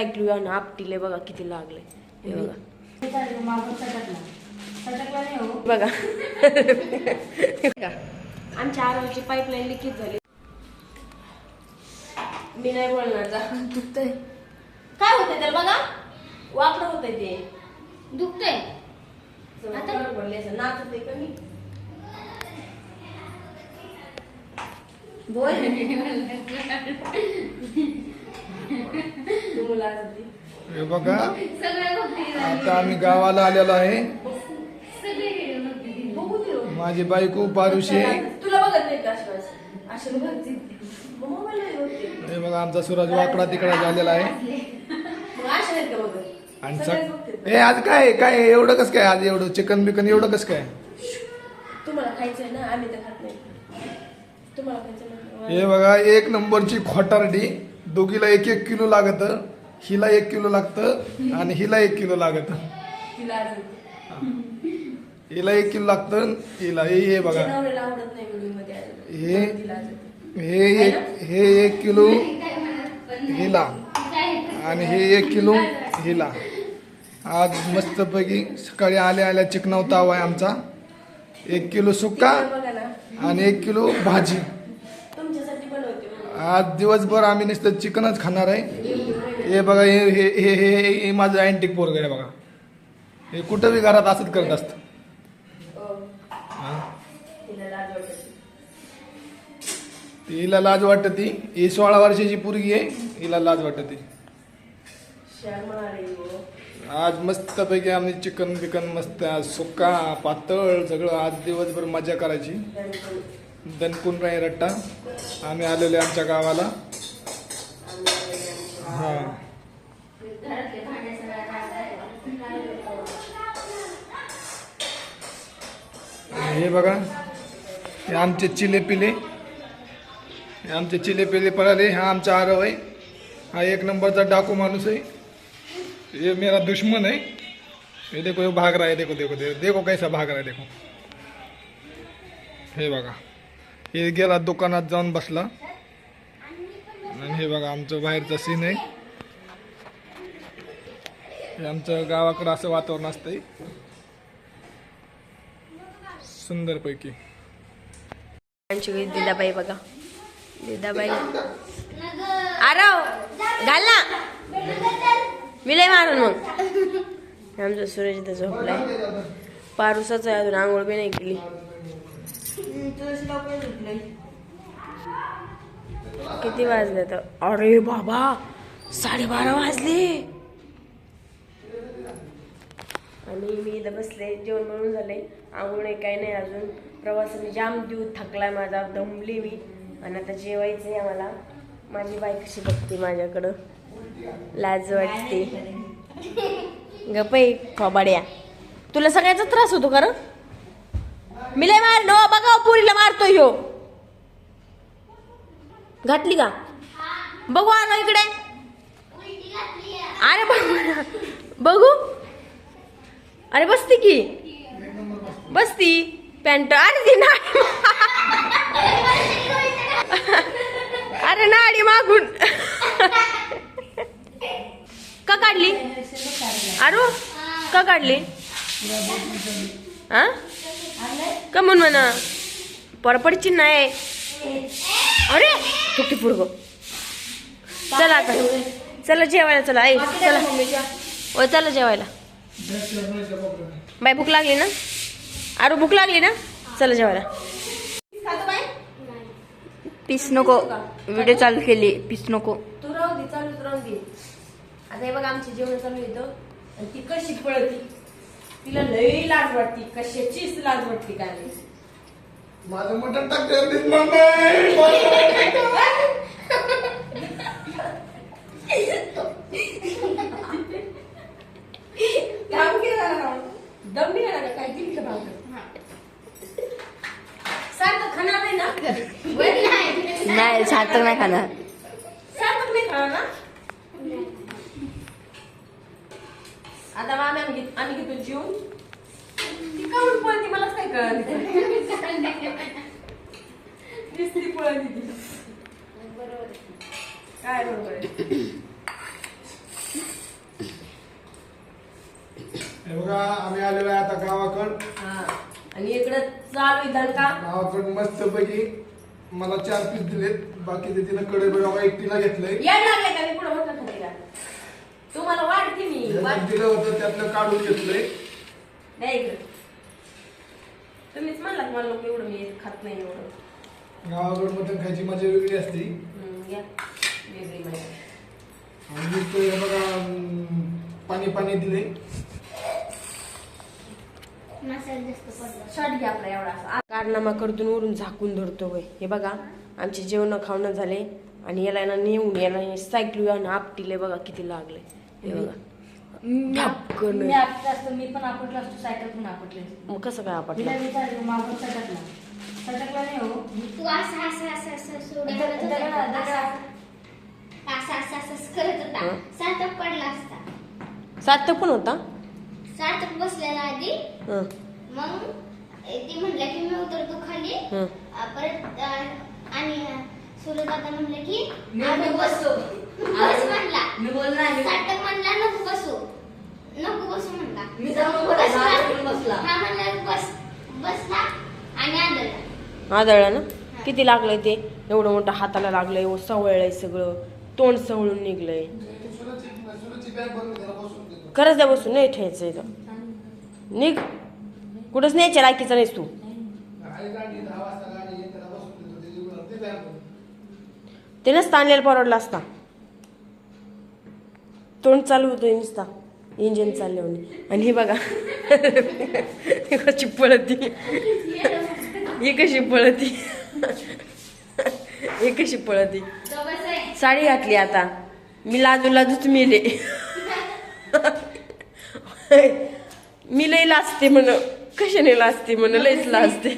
ऐकलू ना आपटीले बघा किती लागले. हे बघा. बघा. बघा. आमच्या आरोग्याची पाईपलाईन लिकेज झाली. मी नाही बोलणार जा. दुखतंय. काय होतंय त्याला बघा? वाकडं होतंय ते. दुखतंय. आता? बोलले असं. नाचत आहे का मी? बोल. हे बघा. आता आम्ही गावाला आलेलो आहे. सगळे बघू दे. माझी बायको पारुशी हे बघा आमचा सूरज वाकडा तिकडा झालेला आहे. आणि सग. हे आज काय काय एवढं कसं काय आज? एवढं चिकन बिकन एवढं कसं काय? तुम्हाला खायचंय ना? आम्ही तर खात नाही. तुम्हाला खायचं ना? हे बघा एक नंबरची खोटारडी. दोघीला एक एक किलो लागत हिला एक किलो लागतं आणि हिला एक किलो लागत. हिला एक किलो लागतं हिला हे हे बघा. हे. हे एक हे एक किलो हिला आणि हे एक किलो हिला. आज मस्तपैकी सकाळी आल्या आल्या चिकनाव ताव आहे आमचा. एक किलो सुक्का आणि एक किलो भाजी. आज दिवसभर आम्ही नुसतं चिकनच खाणार आहे. हे बघा हे हे हे हे हे माझं अँटिक पोरग आहे बघा. हे कुठं बी घरात असंच करत असतं. तिला लाज वाटते. हिला लाज वाटते ही सोळा वर्षाची पोरगी आहे. हिला लाज वाटते. ती आज मस्तपैकी आम्ही चिकन बिकन मस्त आज सुक्का पातळ सगळं आज दिवसभर मजा करायची. त्यांनी रट्टा. आम्ही आलेले आमच्या गावाला. हा. हे बघा हे आमचे चिले पिले हे आमचे चिले पिले पळाले. हा आमचा आरव आहे. हा एक नंबरचा डाकू माणूस आहे. ये मेरा दुश्मन आहे. हे देखो ये भाग रहा है. देखो देखो देखो देखो कैसा भाग रहा है देखो. हे बघा. हे गेला दुकानात जाऊन बसला. आणि हे बघा आमचं बाहेरचं सीन आहे. आमचं गावाकडं असं वातावरण असतंय. सुंदरपैकी. आमची घरी दिदाबाई बघा. दिदाबाई. अरे घाल ना. मी मारून मग. आमचा सुरेश झोपलाय. पारुसाच आहे अजून आंघोळ बी नाही केली. किती वाजले तर? अरे बाबा साडेबारा वाजले. आणि मी इथं बसले जेवण म्हणून झाले. आंघोळ नाही काही नाही अजून. प्रवासाने जाम देऊ थकलाय माझा दमली मी. आणि आता जेवायचंय आम्हाला. माझी बाई कशी बघते माझ्याकडं? लाज वाटते. गपई खबाड्या तुला सगळ्याचा त्रास होतो कारण मी लय मार नो बघा पुरीला मारतोय ह्यो. घातली का? बघू आलो इकडे. अरे बघू बघू. अरे बसती की. बसती. पॅन्ट अरे ती नाडी अरे नाडी मागून. का काढली? अरे का काढली? हा का म्हणून म्हणा परपडची नाही अरे तुकी पुरगो चला आता चला जेवायला चला आई चला ओ चला जेवायला बाई भूक लागली ना अरे भूक लागली ना चला जेवायला पीस नको व्हिडिओ चालू केली पीस नको तू राहू दे चालूच राहू दे आता हे बघा आमची जेवण चालू येतं ती कशी पळती तिला लई लाज वाटती. कशाचीच लाज वाटते काय माहिती. माझं मटण टाकते काम केलं ना दम नाही का काय? दिली का भाकर सारखं खाणार नाही ना? नाही सार्थक नाही खाणार. सारखं नाही खाणार ना? आता मामी आम्ही घेत- आम्ही घेतो जीवन. ती पळती मलाच काय कळत दिसती पळती ती. बरोबर काय बरोबर बघा आम्ही आलेलो आहे आता गावाकड. हा. आणि इकडं चालू विधान का गावाकड मस्त पैकी मला चार पीस दिलेत. बाकीचे तिनं कडे बघा एकटीला घेतलंय. लागले का? पुढे तुम्हाला वाटते मी वाट दिलं होतं त्यातलं काढून घेतलंय नाही तुम्हीच म्हणलात मला लोक एवढं मी खात नाही एवढं. गावाकड मटण खायची मजा वेगळी असते. हम्म, वेगळी माहिती आणि हे बघा अं, पाणी पाणी दिले मसाला जास्त पडला. शॉर्ट घ्या आपला एवढा असा. कारनामा करतून वरून झाकून धरतो होय हे बघा आमचे जेवण खावणं झाले आणि याला ना नेऊन याला सायकल आणि आपटीले बघा किती लागले हे बघा. मी आपलं असतो मी पण आपटला असतो सायकल पण आपटले मग कसं काय आपटलं? तिला विचारलं मागून सटकला. सटकला नाही हो. तू असं असं असं असं दगड-. दगड- दगड- असं असं करत होता. हं? सार्थक पडला असता. सात पण होता? सार्थक बसलेला आधी. हं, मग ती म्हणलं की मी उतरतो खाली. हं. अ, परत अ, आणि सुरत आता म्हणलं की मी आम्ही बसतो. बसतो. बस म्हणला मी बोलला नाही. सार्थक म्हणला नको बसू. नको बसू म्हणला. मी जाऊन बोलला, बसला. माझ्या पण बसला. हा म्हणला बस बसला आणि आदळला. आदळला ना? किती लागलंय ते? एवढं मोठं हाताला लागलंय ओ सवळलंय सगळं. तोंड सवळून निघलंय. खरंच त्या बसून नाही ठेवायचं इथं. निघ. कुठंच न्यायच्या लायकीचं नाहीस तू. ते नसतं आणलेला परवडला असता. तोंड चालू होतोय नुसता. इंजिन चालले आणि हे बघा. कशी पळती. ही कशी पळती. ही कशी पळती. आहे. साडी घातली आता. मी लाजू लाजूच मेले. मी लई लाजते म्हण कशाने लाजते म्हण लईच लाजते.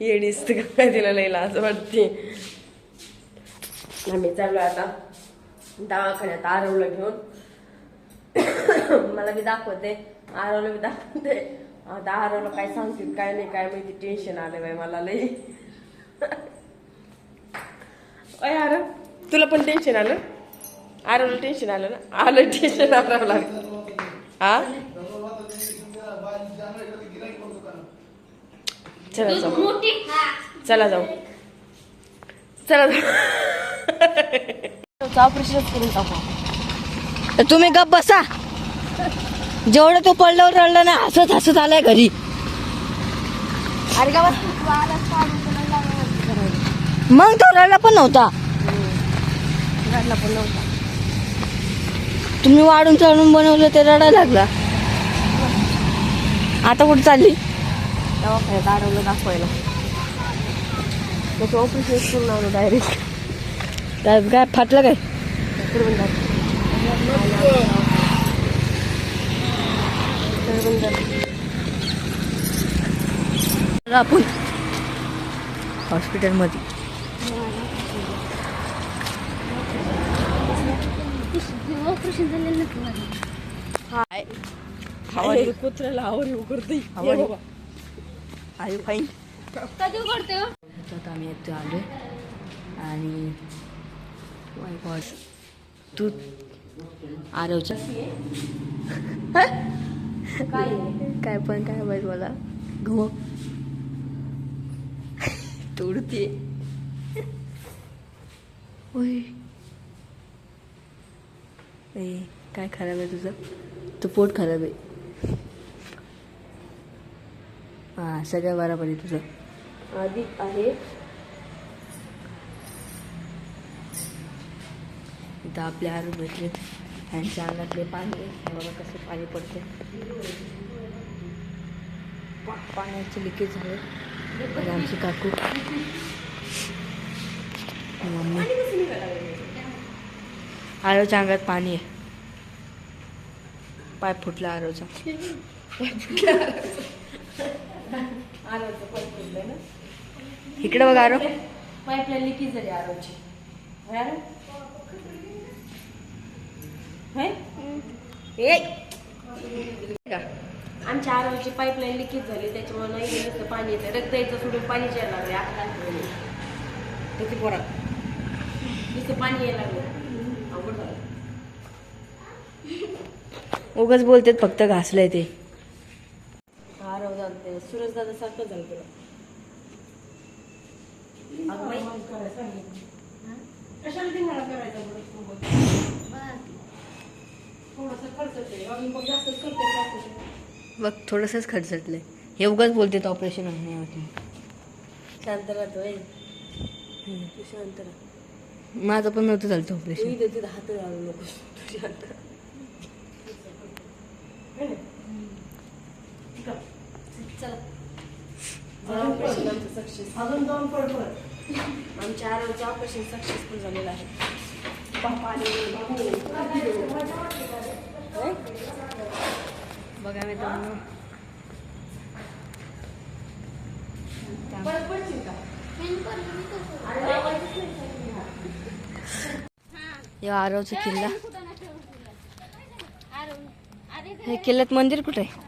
येडीस काय तिला लई लाज वाटते. आम्ही चाललो आता. दवाखान्यात आरवलं घेऊन. मला बी दाखवते आरवलं बी दाखवते. आता आरवलं काय सांगतील काय नाही काय माहिती टेन्शन आलं बाई मला लई. अय आरव तुला पण टेन्शन आलं? आरवलं टेन्शन आलं ना? आलं टेन्शन आरवला हा चला जाऊ. हा चला जाऊ. चला जाऊ. तुम्ही गप बसा. जेवढं तो पडल्यावर रडलं ना हसत हसत आलाय घरी. मग तो रडला पण नव्हता. घातला पण नव्हता. तुम्ही वाढून चढून बनवलं ते रडायला लागला. आता कुठं चालली? दवाखान्यात आरवलं दाखवायला. त्याचं ऑपरेशन करून डायरेक्ट काय काय फाटलं काय? आपण हॉस्पिटलमध्ये. हाय. हाय. कुत्र्याला. आय फाईन उघडते हो? आम्ही आलो आणि माय गॉड तू आरवच्या काय काय पण काय माहीत मला. घुम तोडते. ओय. काय खराब आहे तुझं? तू पोट खराब आहे. हां सगळं बरोबर आहे तुझं. आधी आहे. आता आपले आरू भेटले त्यांच्या अंगातले पाणी आहे. बघा कसं पाणी पडते पाण्याचे लिकेज झाले. आमची काकू. मम्मी. आरोच्या अंगात पाणी आहे. पाय फुटला आरोचा. इकडे बघा आरो. पाईपलाईन लिकेज झाली आरोची. आमच्या आरोची पाईपलाईन लिकेज झाली त्याच्यामुळे नाही नुसतं पाणी येतं. रक्त यायचं सोडून पाणी यायला लागले आता त्याची पोरा. नुसतं पाणी यायला लागलं अवघड झालं. उगाच बोलतात फक्त घासलंय ते. सुरज दादा सारखं झालं तुला कशाला करायचा बरं सोबत? थोडंसं खर्च आहे. आम्ही मग जास्तच करतो जास्तच. बघ थोडंसंच खर्चटलंय हे उगाच बोलते ऑपरेशन होण्यावरती शांत राहतो. तू शांत राहा. माझं पण नव्हतं झालं ऑपरेशन. हात घालू तू शांत राहा. झालं operation आमचं सक्सेस. अजून दोन पड पड आमच्या आरोग्य ऑपरेशन सक्सेसफुल झालेलं आहे. परत पडशील का या आरवचा किल्ला. हे किल्ल्यात मंदिर कुठे? आहे